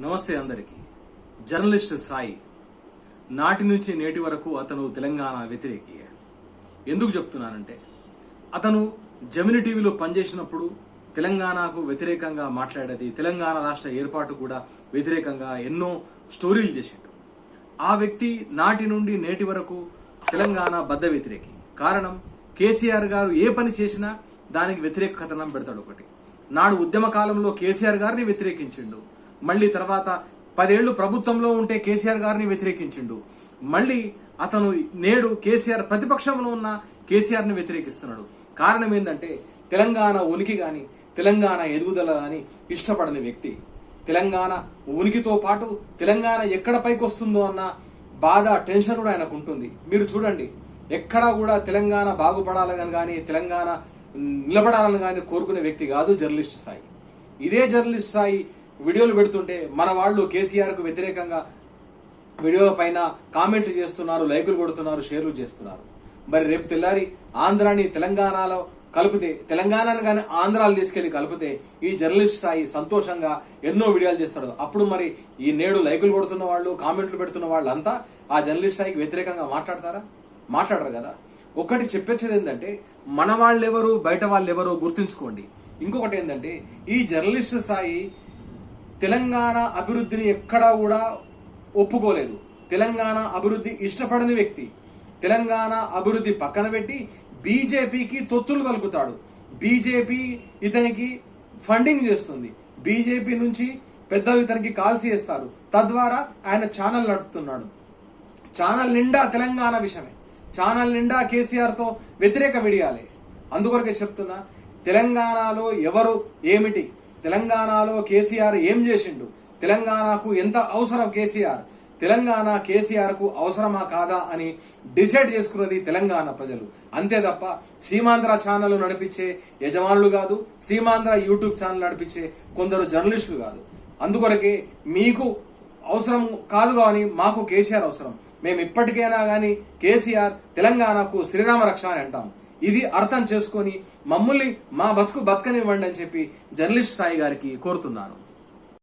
నమస్తే అందరికీ. జర్నలిస్ట్ సాయి. నాటి నుంచి నేటి వరకు అతను తెలంగాణ వ్యతిరేకి ఎందుకు చెప్తున్నానంటే అతను జమిని టీవీలో పనిచేసినప్పుడు తెలంగాణకు వ్యతిరేకంగా మాట్లాడేది తెలంగాణ రాష్ట్ర ఏర్పాటు కూడా వ్యతిరేకంగా ఎన్నో స్టోరీలు చేసిండు. ఆ వ్యక్తి నాటి నుండి నేటి వరకు తెలంగాణ బద్ద వ్యతిరేకి. కారణం కేసీఆర్ గారు ఏ పని చేసినా దానికి వ్యతిరేక కథనం పెడతాడు ఒకటి. నాడు ఉద్యమ కాలంలో కేసీఆర్ గారిని వ్యతిరేకించిండు. మళ్ళీ తర్వాత పదేళ్ళు ప్రభుత్వంలో ఉంటే కేసీఆర్ గారిని వ్యతిరేకించిండు. మళ్ళీ అతను నేడు కేసీఆర్ ప్రతిపక్షంలో ఉన్న కేసీఆర్ని వ్యతిరేకిస్తున్నాడు. కారణం ఏంటంటే తెలంగాణ ఉనికి కానీ తెలంగాణ ఎదుగుదల కానీ ఇష్టపడని వ్యక్తి. తెలంగాణ ఉనికితో పాటు తెలంగాణ ఎక్కడ పైకి వస్తుందో అన్న బాధ టెన్షన్ కూడా ఆయనకు ఉంటుంది మీరు చూడండి ఎక్కడా కూడా తెలంగాణ బాగుపడాలని కానీ తెలంగాణ నిలబడాలని కానీ కోరుకునే వ్యక్తి కాదు జర్నలిస్ట్ స్థాయి ఇదే జర్నలిస్ట్ స్థాయి వీడియోలు పెడుతుంటే మన వాళ్ళు కేసీఆర్కు వ్యతిరేకంగా వీడియోల పైన కామెంట్లు చేస్తున్నారు లైకులు కొడుతున్నారు షేర్లు చేస్తున్నారు. మరి రేపు తెల్లారి ఆంధ్రాని తెలంగాణలో కలిపితే తెలంగాణను కానీ ఆంధ్రాలు తీసుకెళ్ళి కలిపితే ఈ జర్నలిస్ట్ స్థాయి సంతోషంగా ఎన్నో వీడియోలు చేస్తాడు. అప్పుడు మరి ఈ నేడు లైకులు కొడుతున్న వాళ్ళు కామెంట్లు పెడుతున్న వాళ్ళంతా ఆ జర్నలిస్ట్ స్థాయికి వ్యతిరేకంగా మాట్లాడతారా? మాట్లాడరు కదా. ఒకటి చెప్పొచ్చేది ఏంటంటే మన వాళ్ళెవరు బయట వాళ్ళెవరో గుర్తుంచుకోండి. ఇంకొకటి ఏంటంటే ఈ జర్నలిస్ట్ స్థాయి తెలంగాణ అభివృద్ధిని ఎక్కడా కూడా ఒప్పుకోలేదు. తెలంగాణ అభివృద్ధి ఇష్టపడని వ్యక్తి తెలంగాణ అభివృద్ధి పక్కన పెట్టి బీజేపీకి తొత్తులు కలుపుతాడు బీజేపీ ఇతనికి ఫండింగ్ చేస్తుంది. బీజేపీ నుంచి పెద్దలు ఇతనికి కాల్స్ చేస్తారు. తద్వారా ఆయన ఛానల్ నడుపుతున్నాడు. ఛానల్ నిండా తెలంగాణ విషయమే. ఛానల్ నిండా కేసీఆర్తో వ్యతిరేక విడియాలి అందుకొరకే చెప్తున్నా తెలంగాణలో ఎవరు ఏమిటి తెలంగాణలో కేసీఆర్ ఏం చేసిండు? తెలంగాణకు ఎంత అవసరం కేసీఆర్? తెలంగాణ కేసీఆర్కు అవసరమా కాదా అని డిసైడ్ చేసుకున్నది తెలంగాణ ప్రజలు. అంతే తప్ప సీమాంధ్ర ఛానల్ నడిపించే యజమానులు కాదు సీమాంధ్ర యూట్యూబ్ ఛానల్ నడిపించే కొందరు జర్నలిస్టులు కాదు. అందుకొరకే మీకు అవసరం కాదు కానీ మాకు కేసీఆర్ అవసరం. మేము ఇప్పటికైనా కానీ కేసీఆర్ తెలంగాణకు శ్రీరామ రక్ష అని అంటాం ఇది అర్థం చేసుకొని మమ్మల్ని మా బతుకు బతకనివ్వండి అని చెప్పి జర్నలిస్ట్ సాయి గారికి కోరుతున్నాను.